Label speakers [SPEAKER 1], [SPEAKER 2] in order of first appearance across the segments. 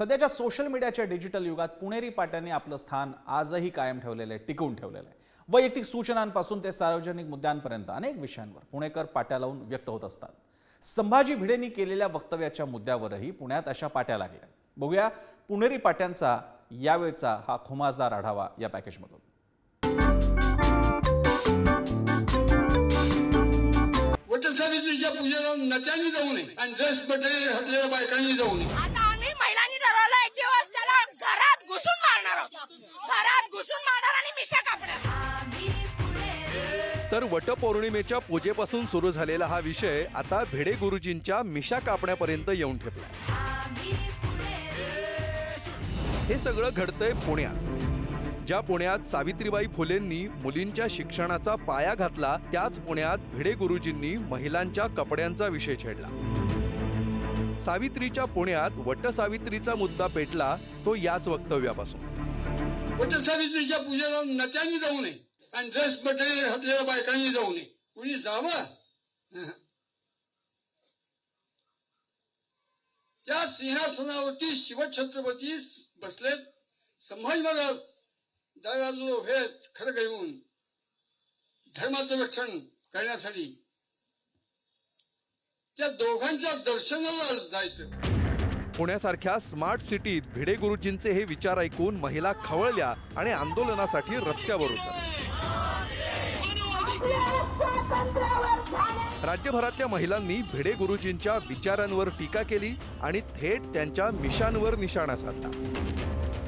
[SPEAKER 1] सध्याच्या सोशल मीडियाच्या डिजिटल युगात पुणेरी पाट्यांनी आपलं स्थान आजही कायम ठेवलेलं आहे टिकवून ठेवलेलं आहे. वैयक्तिक सूचनांपासून ते सार्वजनिक मुद्द्यांपर्यंत अनेक विषयांवर पुणेकर पाट्या लावून व्यक्त होत असतात. संभाजी भिडेंनी केलेल्या वक्तव्याच्या मुद्द्यावरही पुण्यात अशा पाट्या लागल्या बघूया पुणेरी पाट्यांचा यावेळचा हा खुमासदार आढावा या पॅकेजमधून.
[SPEAKER 2] वटसावित्रीच्या पूजेला नट्यांनी जाऊ नये आणि ड्रेस पटेल घातलेल्या बायकांनी जाऊ नये
[SPEAKER 3] आता आम्ही महिलांनी ठरवलं एक दिवस त्याला घरात घुसून मारणार आहोत घरात घुसून मारणार आणि मिशा कापणार.
[SPEAKER 4] तर वटपौर्णिमेच्या पूजेपासून सुरू झालेला हा विषय आता भिडे गुरुजींच्या मिशा कापण्यापर्यंत येऊन ठेपला हे सगळं घडतंय पुण्यात. ज्या पुण्यात सावित्रीबाई फुलेंनी मुलींच्या शिक्षणाचा पाया घातला त्याच पुण्यात भिडे गुरुजींनी महिलांच्या कपड्यांचा विषय छेडला. सावित्रीच्या पुण्यात वटसावित्रीचा मुद्दा पेटला तो याच वक्तव्यापासून.
[SPEAKER 2] वटसावित्रीच्या पूजेला नट्यांनी जाऊ नये आणि ड्रेस मटेरियल घातलेल्या बायकांनी जाऊ नये. कुणी जावं? त्या सिंहासनावरती शिवछत्रपती बसलेत. संभाजी महाराज दयालू हे खडक घेऊन धर्माचं रक्षण करण्यासाठी. त्या दोघांच्या दर्शनाला जायचं.
[SPEAKER 4] पुण्यासारख्या स्मार्ट सिटीत भिडे गुरुजींचे हे विचार ऐकून महिला खवळल्या आणि आंदोलनासाठी रस्त्यावर उतरल्या. राज्यभरातल्या महिलांनी भिडे गुरुजींच्या विचारांवर टीका केली आणि थेट त्यांच्या मिशांवर निशाणा साधला.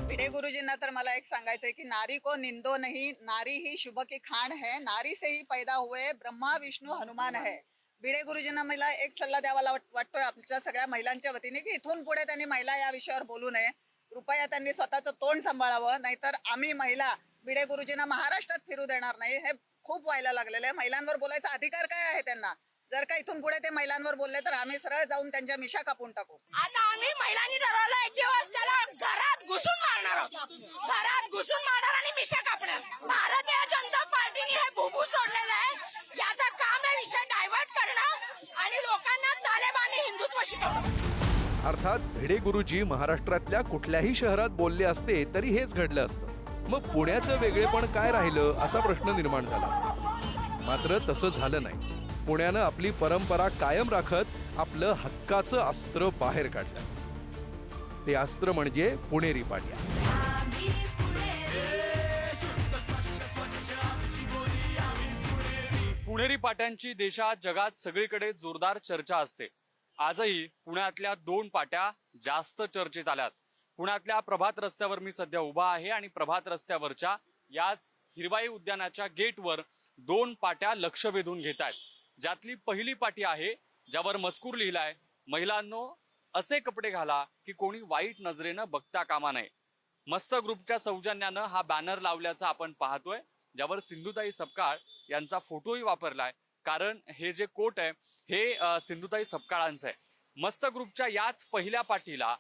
[SPEAKER 5] भिडे गुरुजींना तर मला एक सांगायचंय की नारी को निंदो नहीं नारी ही शुभ की खान है नारी से ही पैदा हुए ब्रह्मा विष्णू हनुमान है. भिडे गुरुजींना मला एक सल्ला द्यावा वाटतोय आमच्या सगळ्या महिलांच्या वतीने की इथून पुढे त्यांनी महिला या विषयावर बोलू नये. कृपया त्यांनी स्वतःचं तोंड सांभाळावं नाहीतर आम्ही महिला भिडे गुरुजींना महाराष्ट्रात फिरू देणार नाही. हे खूप व्हायला लागलेलं आहे. महिलांवर बोलायचा अधिकार काय आहे त्यांना? जर का इथून पुढे ते महिलांवर बोलले तर आम्ही सरळ जाऊन त्यांच्या मिशा कापून टाकू.
[SPEAKER 3] आता आम्ही महिलांनी ठरवलं एक दिवस त्याला घरात घुसून मारणार आहोत. घरात घुसून मारणार आणि मिशा कापणार. भारतीय जनता पार्टीने हे भूभू सोडलेलं आहे. याचं काम आहे विषय आणि लोकांना तालेबानी हिंदुत्व शिकवलं.
[SPEAKER 4] अर्थात भिडे गुरुजी महाराष्ट्रातल्या कुठल्याही शहरात बोलले असते तरी हेच घडलं असतं. मग पुण्याचं वेगळेपण काय राहिलं असा प्रश्न निर्माण झाला असता. मात्र तसं झालं नाही. पुण्यानं आपली परंपरा कायम राखत आपलं हक्काचं अस्त्र बाहेर काढलं. ते अस्त्र म्हणजे पुणेरी पाडल्या
[SPEAKER 6] पुणेरी पाट्यांची देशात जगात सगळीकडे जोरदार चर्चा असते. आजही पुण्यातल्या दोन पाट्या जास्त चर्चेत आल्यात. पुण्यातल्या प्रभात रस्त्यावर मी सध्या उभा आहे आणि प्रभात रस्त्यावरच्या याच हिरवाई उद्यानाच्या गेटवर दोन पाट्या लक्ष वेधून घेत आहेत. ज्यातली पहिली पाटी आहे ज्यावर मजकूर लिहिलाय महिलांनो असे कपडे घाला की कोणी वाईट नजरेनं बघता कामा नये. मस्त ग्रुपच्या सौजन्यानं हा बॅनर लावल्याचा आपण पाहतोय. ज्यावर सिंधुताई सपकाळ यांचा फोटोही वापरलाय. कारण हे जे कोट आहे हे सिंधुताई सपकाळांचं आहे. मस्त ग्रुपच्या याच पहिल्या पाटीला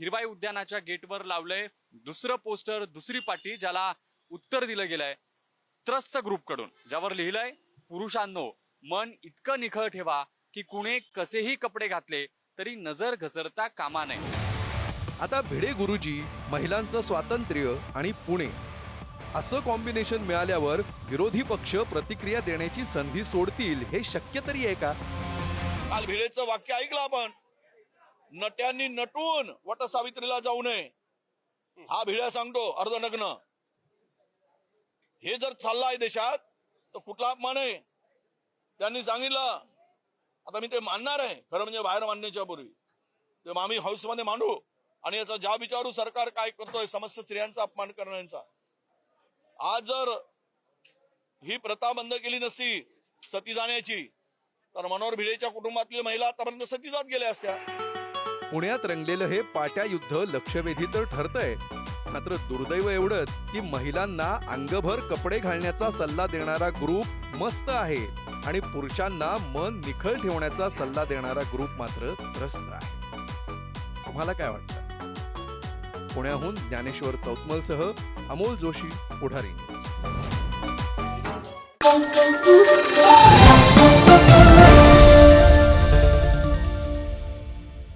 [SPEAKER 6] हिरवाई उद्यानाच्या गेटवर लावलंय. दुसरं पोस्टर दुसरी पाटी ज्याला उत्तर दिलं गेलंय त्रस्त ग्रुपकडून ज्यावर लिहिलंय पुरुषांनो मन इतकं निखळ ठेवा की कुणे कसेही कपडे घातले तरी नजर घसरता कामा नये.
[SPEAKER 4] आता भिडे गुरुजी महिलांचं स्वातंत्र्य आणि पुणे. असं कॉम्बिनेशन मिळाल्यावर विरोधी पक्ष प्रतिक्रिया देण्याची संधी सोडतील हे शक्य तरी आहे का?
[SPEAKER 7] काल भिडेचं वाक्य ऐकलं आपण. नट्यांनी नटून वटसावित्रीला जाऊ नये. हा भिड्या सांगतो अर्धनग्न. हे जर चाललं आहे देशात तर कुठला अपमान आहे? त्यांनी सांगितलं आता मी ते मानणार आहे. खरं म्हणजे बाहेर मांडण्याच्या पूर्वी. ते आम्ही हाऊसमध्ये मांडू आणि याचा ज्या विचारू सरकार काय करतोय समस्त स्त्रियांचा अपमान करण्याचा आज जर ही प्रथा बंद केली नसती सती जाण्याची तर मनोहर भिडेच्या कुटुंबातील महिला आतापर्यंत सती जात गेल्या असत्या.
[SPEAKER 4] पुण्यात रंगलेलं हे पाट्या युद्ध लक्षवेधी तर ठरतंय. मात्र दुर्दैव एवढंच की महिलांना अंगभर कपडे घालण्याचा सल्ला देणारा ग्रुप मस्त आहे आणि पुरुषांना मन निखळ ठेवण्याचा सल्ला देणारा ग्रुप मात्र त्रस्त आहे. तुम्हाला काय वाटतं? पुण्याहून ज्ञानेश्वर चौतमलसह अमोल जोशी पुढारी.